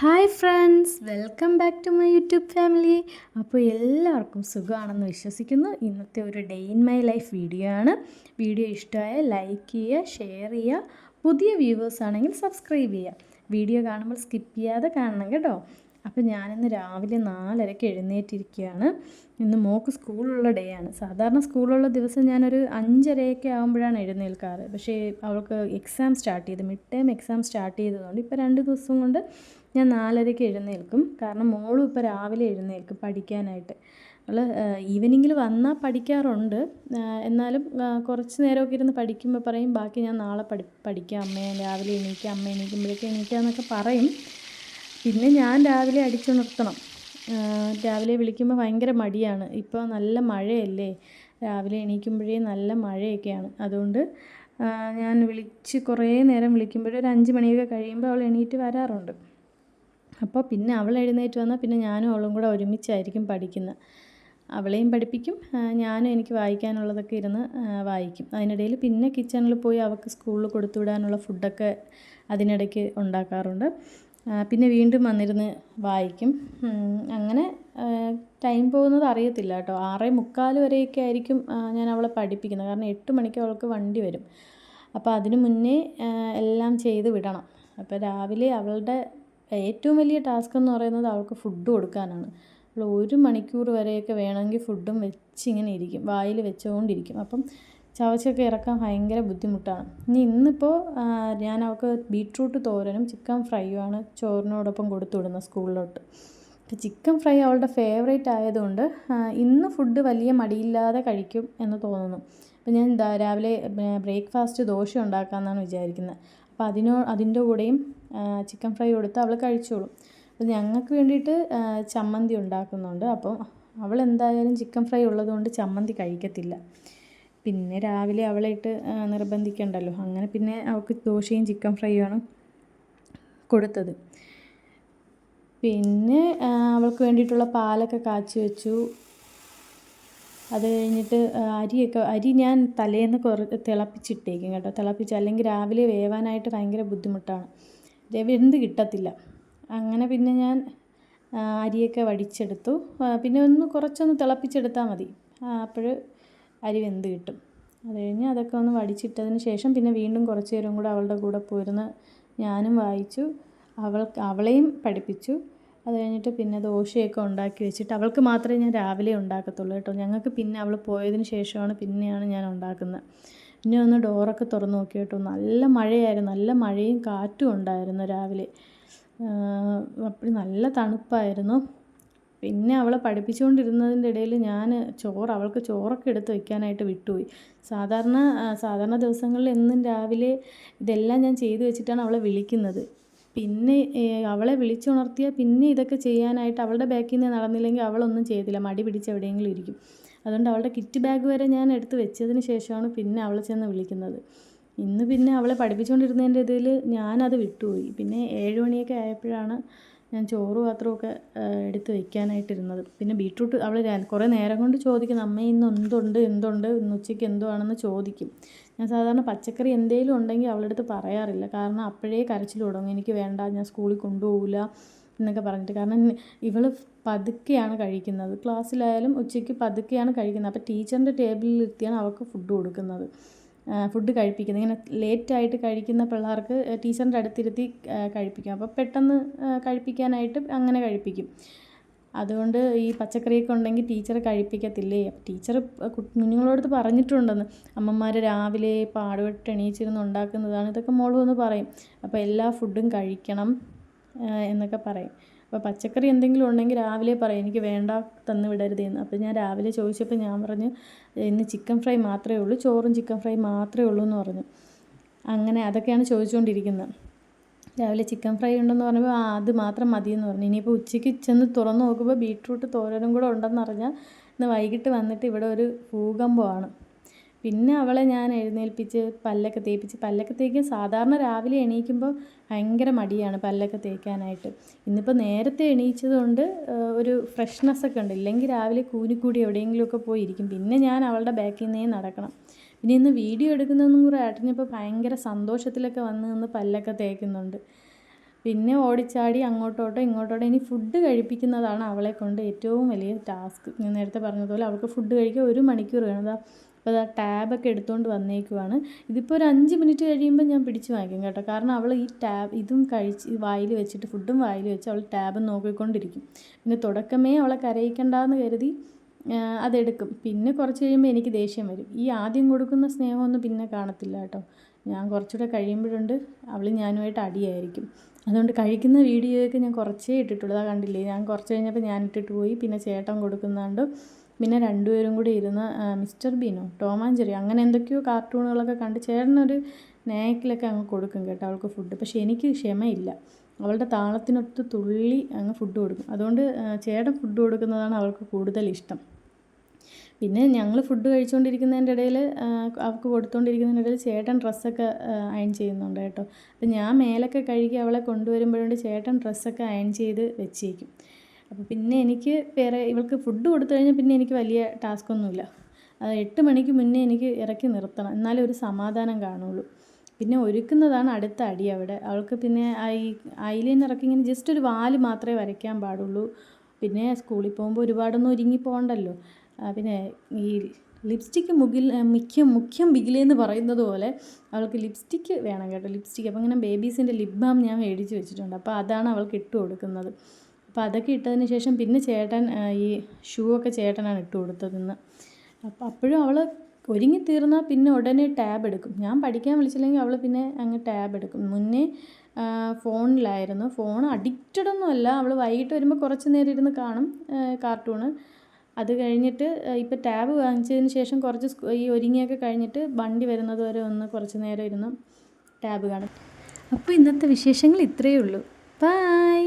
Hi friends welcome back to my YouTube family. അപ്പോൾ എല്ലാവർക്കും സുഖമാണെന്ന് വിശ്വസിക്കുന്നു. ഇന്നത്തെ ഒരു day in my life video ആണ്. വീഡിയോ ഇഷ്ടമായ ലൈക്ക് ചെയ്യുക ഷെയർ ചെയ്യുക. പുതിയ വ്യൂവേഴ്സ് ആണെങ്കിൽ സബ്സ്ക്രൈബ് ചെയ്യുക. വീഡിയോ കാണുമ്പോൾ സ്കിപ്പ് ചെയ്യാതെ കാണണം കേട്ടോ. അപ്പോൾ ഞാനിന്ന് രാവിലെ നാലരയ്ക്ക് എഴുന്നേറ്റിരിക്കുകയാണ്. ഇന്ന് മോക്ക് സ്കൂളുള്ള ഡേ ആണ്. സാധാരണ സ്കൂളുള്ള ദിവസം ഞാനൊരു അഞ്ചരയൊക്കെ ആകുമ്പോഴാണ് എഴുന്നേൽക്കാറ്. പക്ഷേ അവൾക്ക് എക്സാം സ്റ്റാർട്ട് ചെയ്ത് മിഡ് ടൈം എക്സാം സ്റ്റാർട്ട് ചെയ്തതുകൊണ്ട് ഇപ്പോൾ രണ്ട് ദിവസം കൊണ്ട് ഞാൻ നാലരയ്ക്ക് എഴുന്നേൽക്കും. കാരണം മോളും ഇപ്പോൾ രാവിലെ എഴുന്നേൽക്കും പഠിക്കാനായിട്ട്. അവൾ ഈവനിങ്ങിൽ വന്നാൽ പഠിക്കാറുണ്ട്. എന്നാലും കുറച്ച് നേരമൊക്കെ ഇരുന്ന് പഠിക്കുമ്പോൾ പറയും ബാക്കി ഞാൻ നാളെ പഠി പഠിക്കാം അമ്മേ രാവിലെ എണീക്കാം അമ്മ എണീക്കുമ്പോഴേക്കും എണീക്കാം എന്നൊക്കെ പറയും. പിന്നെ ഞാൻ രാവിലെ അടിച്ചുണർത്തണം. രാവിലെ വിളിക്കുമ്പോൾ ഭയങ്കര മടിയാണ്. ഇപ്പോൾ നല്ല മഴയല്ലേ? രാവിലെ എണീക്കുമ്പോഴേ നല്ല മഴയൊക്കെയാണ്. അതുകൊണ്ട് ഞാൻ വിളിച്ച് കുറേ നേരം വിളിക്കുമ്പോഴേ ഒരു അഞ്ച് മണിയൊക്കെ കഴിയുമ്പോൾ അവൾ എണീറ്റ് വരാറുണ്ട്. അപ്പോൾ പിന്നെ അവൾ എഴുന്നേറ്റ് വന്നാൽ പിന്നെ ഞാനും അവളും കൂടെ ഒരുമിച്ചായിരിക്കും പഠിക്കുന്നത് അവളെയും പഠിപ്പിക്കും. ഞാനും എനിക്ക് വായിക്കാനുള്ളതൊക്കെ ഇരുന്ന് വായിക്കും. അതിനിടയിൽ പിന്നെ കിച്ചണിൽ പോയി അവൾക്ക് സ്കൂളിൽ കൊടുത്തു വിടാനുള്ള ഫുഡൊക്കെ അതിനിടയ്ക്ക് ഉണ്ടാക്കാറുണ്ട്. പിന്നെ വീണ്ടും വന്നിരുന്ന് വായിക്കും. അങ്ങനെ ടൈം പോകുന്നത് അറിയത്തില്ല കേട്ടോ. ആറേ മുക്കാൽ വരെയൊക്കെ ആയിരിക്കും ഞാൻ അവളെ പഠിപ്പിക്കുന്നത്. കാരണം എട്ട് മണിക്ക് അവൾക്ക് വണ്ടി വരും. അപ്പോൾ അതിന് മുന്നേ എല്ലാം ചെയ്ത് വിടണം. അപ്പോൾ രാവിലെ അവളുടെ ഏറ്റവും വലിയ ടാസ്ക് എന്ന് പറയുന്നത് അവൾക്ക് ഫുഡ് കൊടുക്കാനാണ്. അവൾ ഒരു മണിക്കൂർ വരെയൊക്കെ വേണമെങ്കിൽ ഫുഡും വെച്ചിങ്ങനെ ഇരിക്കും. വായിൽ വെച്ചുകൊണ്ടിരിക്കും. അപ്പം ചവച്ചൊക്കെ ഇറക്കാൻ ഭയങ്കര ബുദ്ധിമുട്ടാണ്. ഇനി ഇന്നിപ്പോൾ ഞാൻ അവൾക്ക് ബീട്രൂട്ട് തോരനും ചിക്കൻ ഫ്രൈയുമാണ് ചോറിനോടൊപ്പം കൊടുത്തു വിടുന്നത് സ്കൂളിലോട്ട്. അപ്പോൾ ചിക്കൻ ഫ്രൈ അവളുടെ ഫേവറേറ്റ് ആയതുകൊണ്ട് ഇന്ന് ഫുഡ് വലിയ മടിയില്ലാതെ കഴിക്കും എന്ന് തോന്നുന്നു. അപ്പോൾ ഞാൻ രാവിലെ ബ്രേക്ക്ഫാസ്റ്റ് ദോശ ഉണ്ടാക്കാമെന്നാണ് വിചാരിക്കുന്നത്. അപ്പോൾ അതിനോ അതിന്റെ കൂടെയും ചിക്കൻ ഫ്രൈ കൊടുത്ത് അവൾ കഴിച്ചോളും. അപ്പോൾ ഞങ്ങൾക്ക് വേണ്ടിയിട്ട് ചമ്മന്തി ഉണ്ടാക്കുന്നുണ്ട്. അപ്പം അവൾ എന്തായാലും ചിക്കൻ ഫ്രൈ ഉള്ളതുകൊണ്ട് ചമ്മന്തി കഴിക്കത്തില്ല. പിന്നെ രാവിലെ അവളായിട്ട് നിർബന്ധിക്കണ്ടല്ലോ. അങ്ങനെ പിന്നെ അവൾക്ക് ദോശയും ചിക്കൻ ഫ്രൈയുമാണ് കൊടുത്തത്. പിന്നെ അവൾക്ക് വേണ്ടിയിട്ടുള്ള പാലൊക്കെ കാച്ചി വെച്ചു. അത് കഴിഞ്ഞിട്ട് അരിയൊക്കെ അരി ഞാൻ തലേന്ന് കുറ തിളപ്പിച്ചിട്ടേക്കും കേട്ടോ. തിളപ്പിച്ച് അല്ലെങ്കിൽ രാവിലെ വേവാനായിട്ട് ഭയങ്കര ബുദ്ധിമുട്ടാണ്. വെന്ത് കിട്ടത്തില്ല. അങ്ങനെ പിന്നെ ഞാൻ അരിയൊക്കെ വടിച്ചെടുത്തു. പിന്നെ ഒന്ന് കുറച്ചൊന്ന് തിളപ്പിച്ചെടുത്താൽ മതി. അപ്പോൾ അരി വെന്ത് കിട്ടും. അത് കഴിഞ്ഞ് അതൊക്കെ ഒന്ന് വടിച്ചിട്ടതിന് ശേഷം പിന്നെ വീണ്ടും കുറച്ച് നേരം കൂടെ അവളുടെ കൂടെ പോയിരുന്ന് ഞാനും വായിച്ചു. അവൾ അവളെയും പഠിപ്പിച്ചു. അത് കഴിഞ്ഞിട്ട് പിന്നെ ദോശയൊക്കെ ഉണ്ടാക്കി വെച്ചിട്ട് അവൾക്ക് മാത്രമേ ഞാൻ രാവിലെ ഉണ്ടാക്കത്തുള്ളൂ കേട്ടോ. ഞങ്ങൾക്ക് പിന്നെ അവൾ പോയതിന് ശേഷമാണ് പിന്നെയാണ് ഞാൻ ഉണ്ടാക്കുന്നത്. പിന്നെ ഒന്ന് ഡോറൊക്കെ തുറന്ന് നോക്കി കേട്ടോ. നല്ല മഴയായിരുന്നു. നല്ല മഴയും കാറ്റും ഉണ്ടായിരുന്നു രാവിലെ. അപ്പോൾ നല്ല തണുപ്പായിരുന്നു. പിന്നെ അവളെ പഠിപ്പിച്ചുകൊണ്ടിരുന്നതിന്റെ ഇടയിൽ ഞാൻ ചോറ് അവൾക്ക് ചോറൊക്കെ എടുത്ത് വെക്കാനായിട്ട് വിട്ടുപോയി. സാധാരണ സാധാരണ ദിവസങ്ങളിൽ എന്നും രാവിലെ ഇതെല്ലാം ഞാൻ ചെയ്തു വെച്ചിട്ടാണ് അവളെ വിളിക്കുന്നത്. പിന്നെ അവളെ വിളിച്ചുണർത്തിയാൽ പിന്നെ ഇതൊക്കെ ചെയ്യാനായിട്ട് അവളുടെ ബാക്കിൽ നിന്ന് നടന്നില്ലെങ്കിൽ അവളൊന്നും ചെയ്തില്ല മടി പിടിച്ച് എവിടെയെങ്കിലും ഇരിക്കും. അതുകൊണ്ട് അവളുടെ കിറ്റ് ബാഗ് വരെ ഞാൻ എടുത്ത് വെച്ചതിന് ശേഷമാണ് പിന്നെ അവളെ ചെന്ന് വിളിക്കുന്നത്. ഇന്ന് പിന്നെ അവളെ പഠിപ്പിച്ചുകൊണ്ടിരുന്നതിന്റെ ഇതിൽ ഞാനത് വിട്ടുപോയി. പിന്നെ ഏഴ് മണിയൊക്കെ ആയപ്പോഴാണ് ഞാൻ ചോറ് പാത്രമൊക്കെ എടുത്ത് വയ്ക്കാനായിട്ടിരുന്നത് പിന്നെ ബീട്രൂട്ട് അവൾ കുറേ നേരം കൊണ്ട് ചോദിക്കും അമ്മ ഇന്ന് എന്തുണ്ട് എന്തുണ്ട്? ഇന്ന് ഉച്ചയ്ക്ക് എന്തോ ആണെന്ന് ചോദിക്കും. ഞാൻ സാധാരണ പച്ചക്കറി എന്തെങ്കിലും ഉണ്ടെങ്കിൽ അവളുടെ അടുത്ത് പറയാറില്ല. കാരണം അപ്പോഴേ കരച്ചിൽ തുടങ്ങും. എനിക്ക് വേണ്ട ഞാൻ സ്കൂളിൽ കൊണ്ടുപോകില്ല എന്നൊക്കെ പറഞ്ഞിട്ട്. കാരണം ഇവൾ പതുക്കെയാണ് കഴിക്കുന്നത്. ക്ലാസ്സിലായാലും ഉച്ചയ്ക്ക് പതുക്കെയാണ് കഴിക്കുന്നത്. അപ്പോൾ ടീച്ചറിന്റെ ടേബിളിൽ ഇരുത്തിയാണ് അവൾക്ക് ഫുഡ് കൊടുക്കുന്നത്. ഫുഡ് കഴിപ്പിക്കുന്നത്. ഇങ്ങനെ ലേറ്റായിട്ട് കഴിക്കുന്ന പിള്ളേർക്ക് ടീച്ചറിന്റെ അടുത്തിരുത്തി കഴിപ്പിക്കും. അപ്പോൾ പെട്ടെന്ന് കഴിപ്പിക്കാനായിട്ട് അങ്ങനെ കഴിപ്പിക്കും. അതുകൊണ്ട് ഈ പച്ചക്കറിയൊക്കെ ഉണ്ടെങ്കിൽ ടീച്ചർ കഴിപ്പിക്കത്തില്ലേ? ടീച്ചർ കുഞ്ഞുങ്ങളോടത്ത് പറഞ്ഞിട്ടുണ്ടെന്ന്. അമ്മമാർ രാവിലെ പാടുപെട്ട് എണീച്ചിരുന്ന് ഉണ്ടാക്കുന്നതാണ്. ഇതൊക്കെ മോൾ എന്ന് പറയും. അപ്പോൾ എല്ലാ ഫുഡും കഴിക്കണം എന്നൊക്കെ പറയും. അപ്പോൾ പച്ചക്കറി എന്തെങ്കിലും ഉണ്ടെങ്കിൽ രാവിലെ പറയും എനിക്ക് വേണ്ട തന്ന് വിടരുത് എന്ന്. അപ്പോൾ ഞാൻ രാവിലെ ചോദിച്ചപ്പോൾ ഞാൻ പറഞ്ഞു ഇന്ന് ചിക്കൻ ഫ്രൈ മാത്രമേ ഉള്ളൂ ചോറും ചിക്കൻ ഫ്രൈ മാത്രമേ ഉള്ളൂ എന്ന് പറഞ്ഞു. അങ്ങനെ അതൊക്കെയാണ് ചോദിച്ചുകൊണ്ടിരിക്കുന്നത് രാവിലെ ചിക്കൻ ഫ്രൈ ഉണ്ടെന്ന് പറഞ്ഞപ്പോൾ ആ അത് മാത്രം മതി എന്ന് പറഞ്ഞു. ഇനിയിപ്പോൾ ഉച്ചയ്ക്ക് ചെന്ന് തുറന്ന് നോക്കുമ്പോൾ ബീട്രൂട്ട് തോരനും കൂടെ ഉണ്ടെന്ന് അറിഞ്ഞാൽ ഇന്ന് വൈകിട്ട് വന്നിട്ട് ഇവിടെ ഒരു ഭൂകമ്പമാണ്. പിന്നെ അവളെ ഞാൻ എഴുന്നേൽപ്പിച്ച് പല്ലൊക്കെ തേപ്പിച്ച് പല്ലൊക്കെ തേക്കാൻ സാധാരണ രാവിലെ എണീക്കുമ്പോൾ ഭയങ്കര മടിയാണ് പല്ലൊക്കെ തേക്കാനായിട്ട്. ഇന്നിപ്പോൾ നേരത്തെ എണീച്ചതുകൊണ്ട് ഒരു ഫ്രഷ്നെസ് ഒക്കെ ഉണ്ട്. ഇല്ലെങ്കിൽ രാവിലെ കൂനിക്കൂടി എവിടെയെങ്കിലുമൊക്കെ പോയി ഇരിക്കും. പിന്നെ ഞാൻ അവളുടെ ബാക്കിൽ നിന്നേ നടക്കണം. പിന്നെ ഇന്ന് വീഡിയോ എടുക്കുന്നതെന്നും കൂടെ ഏട്ടനിപ്പോൾ ഭയങ്കര സന്തോഷത്തിലൊക്കെ വന്ന് നിന്ന് പല്ലൊക്കെ തേക്കുന്നുണ്ട്. പിന്നെ ഓടിച്ചാടി അങ്ങോട്ടോട്ടോ ഇങ്ങോട്ടോട്ടോ. ഇനി ഫുഡ് കഴിപ്പിക്കുന്നതാണ് അവളെ കൊണ്ട് ഏറ്റവും വലിയ ടാസ്ക് ഞാൻ നേരത്തെ പറഞ്ഞതുപോലെ അവൾക്ക് ഫുഡ് കഴിക്കാൻ ഒരു മണിക്കൂർ വേണം. അതാ അപ്പോൾ അതാ ടാബൊക്കെ എടുത്തുകൊണ്ട് വന്നേക്കുവാണ്. ഇതിപ്പോൾ ഒരു അഞ്ച് മിനിറ്റ് കഴിയുമ്പോൾ ഞാൻ പിടിച്ച് വാങ്ങിക്കും കേട്ടോ. കാരണം അവൾ ഈ ടാബ് ഇതും കഴിച്ച് വായിൽ വെച്ചിട്ട് ഫുഡും വായിൽ വെച്ച് അവൾ ടാബ് നോക്കിക്കൊണ്ടിരിക്കും. പിന്നെ തുടക്കമേ അവളെ കരയിക്കണ്ടെന്ന് കരുതി അതെടുക്കും. പിന്നെ കുറച്ച് കഴിയുമ്പോൾ എനിക്ക് ദേഷ്യം വരും. ഈ ആദ്യം കൊടുക്കുന്ന സ്നേഹമൊന്നും പിന്നെ കാണത്തില്ല കേട്ടോ. ഞാൻ കുറച്ചുകൂടെ കഴിയുമ്പോഴുണ്ട് അവൾ ഞാനുമായിട്ട് അടിയായിരിക്കും. അതുകൊണ്ട് കഴിക്കുന്ന വീഡിയോയൊക്കെ ഞാൻ കുറച്ചേ ഇട്ടിട്ടുള്ളൂ. അതാ കണ്ടില്ലേ? ഞാൻ കുറച്ച് കഴിഞ്ഞപ്പോൾ ഞാൻ ഇട്ടിട്ട് പോയി. പിന്നെ ചേട്ടൻ കൊടുക്കുന്നുണ്ട്. പിന്നെ രണ്ടുപേരും കൂടി ഇരുന്ന് മിസ്റ്റർ ബീനോ ടോമാഞ്ചെറി അങ്ങനെ എന്തൊക്കെയോ കാർട്ടൂണുകളൊക്കെ കണ്ട് ചേട്ടനൊരു നേക്കിലൊക്കെ അങ്ങ് കൊടുക്കും കേട്ടോ അവൾക്ക് ഫുഡ്. പക്ഷേ എനിക്ക് ക്ഷമയില്ല. അവളുടെ താളത്തിനൊത്ത് തുള്ളി അങ്ങ് ഫുഡ് കൊടുക്കും. അതുകൊണ്ട് ചേട്ടൻ ഫുഡ് കൊടുക്കുന്നതാണ് അവൾക്ക് കൂടുതൽ ഇഷ്ടം. പിന്നെ ഞങ്ങൾ ഫുഡ് കഴിച്ചുകൊണ്ടിരിക്കുന്നതിന്റെ ഇടയിൽ അവൾക്ക് കൊടുത്തുകൊണ്ടിരിക്കുന്നതിന്റെ ഇടയിൽ ചേട്ടൻ ഡ്രസ്സൊക്കെ അയൺ ചെയ്യുന്നുണ്ട് കേട്ടോ. അപ്പം ഞാൻ മേലൊക്കെ കഴുകി അവളെ കൊണ്ടുവരുമ്പോഴുണ്ട് ചേട്ടൻ ഡ്രസ്സൊക്കെ അയൺ ചെയ്ത് വെച്ചേക്കും. അപ്പോൾ പിന്നെ എനിക്ക് വേറെ ഇവൾക്ക് ഫുഡ് കൊടുത്തു കഴിഞ്ഞാൽ പിന്നെ എനിക്ക് വലിയ ടാസ്ക് ഒന്നുമില്ല. അത് എട്ട് മണിക്ക് മുന്നേ എനിക്ക് ഇറക്കി നിർത്തണം. എന്നാലേ ഒരു സമാധാനം കാണുള്ളൂ. പിന്നെ ഒരുക്കുന്നതാണ് അടുത്ത അടി അവിടെ. അവൾക്ക് പിന്നെ ഐ ഇറക്കി ഇങ്ങനെ ജസ്റ്റ് ഒരു വാൽ മാത്രമേ വരയ്ക്കാൻ പാടുള്ളൂ. പിന്നെ സ്കൂളിൽ പോകുമ്പോൾ ഒരുപാടൊന്നും ഒരുങ്ങി പോകണ്ടല്ലോ പിന്നെ ഈ ലിപ്സ്റ്റിക്ക് മുകിൽ മിക്ക മുഖ്യം ബിഗിലെന്ന് പറയുന്നത് പോലെ അവൾക്ക് ലിപ്സ്റ്റിക്ക് വേണം കേട്ടോ. ലിപ്സ്റ്റിക്ക്. അപ്പോൾ ഇങ്ങനെ ബേബീസിന്റെ ലിപ് ബാം ഞാൻ മേടിച്ച് വെച്ചിട്ടുണ്ട്. അപ്പോൾ അതാണ് അവൾക്ക് ഇട്ട് കൊടുക്കുന്നത്. അപ്പോൾ അതൊക്കെ ഇട്ടതിന് ശേഷം പിന്നെ ചേട്ടൻ ഈ ഷൂ ഒക്കെ ചേട്ടനാണ് ഇട്ട് കൊടുത്തതെന്ന്. അപ്പോൾ അപ്പോഴും അവൾ ഒരുങ്ങി തീർന്നാൽ പിന്നെ ഉടനെ ടാബ് എടുക്കും. ഞാൻ പഠിക്കാൻ വിളിച്ചില്ലെങ്കിൽ അവൾ പിന്നെ അങ്ങ് ടാബ് എടുക്കും. മുന്നേ ഫോണിലായിരുന്നു. ഫോൺ അഡിക്റ്റഡ് ഒന്നും അല്ല. അവൾ വൈകിട്ട് വരുമ്പോൾ കുറച്ച് നേരം ഇരുന്ന് കാണും കാർട്ടൂണ് അത് കഴിഞ്ഞിട്ട് ഇപ്പോൾ ടാബ് വാങ്ങിച്ചതിന് ശേഷം കുറച്ച് ഈ ഒരുങ്ങിയൊക്കെ കഴിഞ്ഞിട്ട് വണ്ടി വരുന്നത് വരെ ഒന്ന് കുറച്ച് നേരം ഇരുന്ന് ടാബ് കാണും. അപ്പോൾ ഇന്നത്തെ വിശേഷങ്ങൾ ഇത്രയേ ഉള്ളൂ. ബായ്